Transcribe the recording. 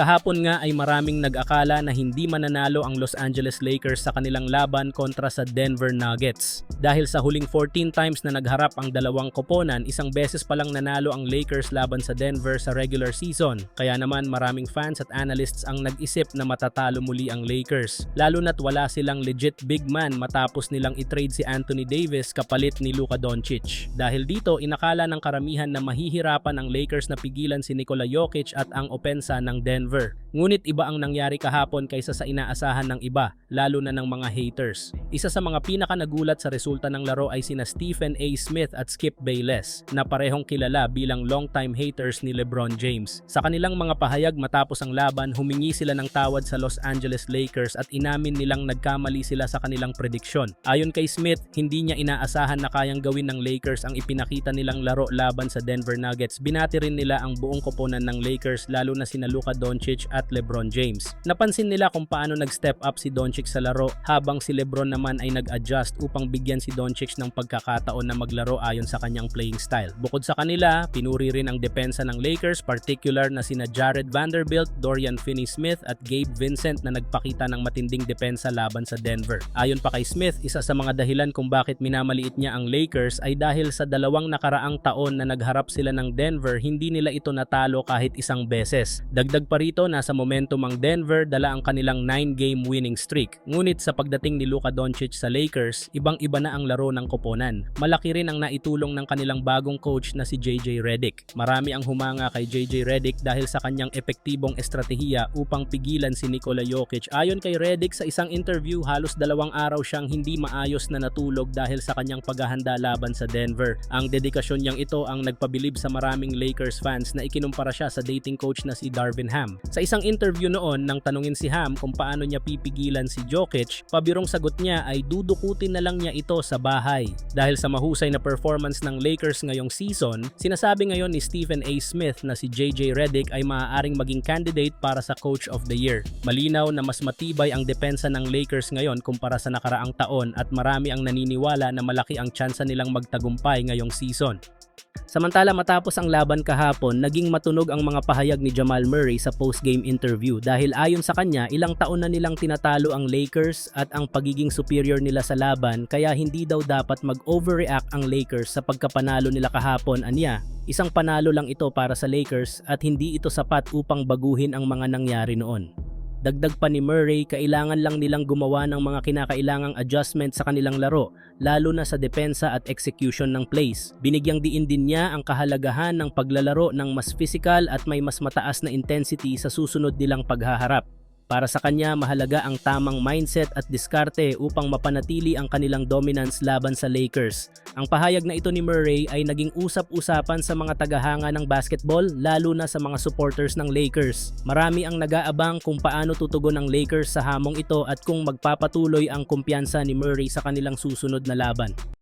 Kahapon nga ay maraming nag-akala na hindi mananalo ang Los Angeles Lakers sa kanilang laban kontra sa Denver Nuggets. Dahil sa huling 14 times na nagharap ang dalawang koponan, isang beses pa lang nanalo ang Lakers laban sa Denver sa regular season. Kaya naman maraming fans at analysts ang nag-isip na matatalo muli ang Lakers. Lalo na't wala silang legit big man matapos nilang i-trade si Anthony Davis kapalit ni Luka Doncic. Dahil dito, inakala ng karamihan na mahihirapan ang Lakers na pigilan si Nikola Jokic at ang opensa ng Denver. Ngunit iba ang nangyari kahapon kaysa sa inaasahan ng iba, lalo na ng mga haters. Isa sa mga pinaka nagulat sa resulta ng laro ay sina Stephen A. Smith at Skip Bayless, na parehong kilala bilang longtime haters ni LeBron James. Sa kanilang mga pahayag matapos ang laban, humingi sila ng tawad sa Los Angeles Lakers at inamin nilang nagkamali sila sa kanilang prediksyon. Ayon kay Smith, hindi niya inaasahan na kayang gawin ng Lakers ang ipinakita nilang laro laban sa Denver Nuggets. Binati rin nila ang buong koponan ng Lakers lalo na sina Luka Doncic at LeBron James. Napansin nila kung paano nag-step up si Doncic sa laro habang si LeBron naman ay nag-adjust upang bigyan si Doncic ng pagkakataon na maglaro ayon sa kanyang playing style. Bukod sa kanila, pinuri rin ang depensa ng Lakers, particular na sina Jared Vanderbilt, Dorian Finney-Smith at Gabe Vincent na nagpakita ng matinding depensa laban sa Denver. Ayon pa kay Smith, isa sa mga dahilan kung bakit minamaliit niya ang Lakers ay dahil sa dalawang nakaraang taon na nagharap sila ng Denver, hindi nila ito natalo kahit isang beses. Dagdag pa rito, nasa momentum ang Denver, dala ang kanilang 9-game winning streak. Ngunit sa pagdating ni Luka Doncic sa Lakers, ibang-iba na ang laro ng koponan. Malaki rin ang naitulong ng kanilang bagong coach na si JJ Redick. Marami ang humanga kay JJ Redick dahil sa kanyang epektibong estratehiya upang pigilan si Nikola Jokic. Ayon kay Redick sa isang interview, halos dalawang araw siyang hindi maayos na natulog dahil sa kanyang paghahanda laban sa Denver. Ang dedikasyon niyang ito ang nagpabilib sa maraming Lakers fans na ikinumpara siya sa dating coach na si Darvin Ham. Sa isang interview noon nang tanungin si Ham kung paano niya pipigilan si Jokic, pabirong sagot niya ay dudukutin na lang niya ito sa bahay. Dahil sa mahusay na performance ng Lakers ngayong season, sinasabi ngayon ni Stephen A. Smith na si JJ Redick ay maaaring maging candidate para sa Coach of the Year. Malinaw na mas matibay ang depensa ng Lakers ngayon kumpara sa nakaraang taon at marami ang naniniwala na malaki ang tsansa nilang magtagumpay ngayong season. Samantala matapos ang laban kahapon, naging matunog ang mga pahayag ni Jamal Murray sa post-game interview dahil ayon sa kanya, ilang taon na nilang tinatalo ang Lakers at ang pagiging superior nila sa laban kaya hindi daw dapat mag-overreact ang Lakers sa pagkapanalo nila kahapon anya. Isang panalo lang ito para sa Lakers at hindi ito sapat upang baguhin ang mga nangyari noon. Dagdag pa ni Murray, kailangan lang nilang gumawa ng mga kinakailangang adjustment sa kanilang laro, lalo na sa depensa at execution ng plays. Binigyang diin din niya ang kahalagahan ng paglalaro ng mas physical at may mas mataas na intensity sa susunod nilang paghaharap. Para sa kanya, mahalaga ang tamang mindset at diskarte upang mapanatili ang kanilang dominance laban sa Lakers. Ang pahayag na ito ni Murray ay naging usap-usapan sa mga tagahanga ng basketball lalo na sa mga supporters ng Lakers. Marami ang nag-aabang kung paano tutugon ng Lakers sa hamong ito at kung magpapatuloy ang kumpiyansa ni Murray sa kanilang susunod na laban.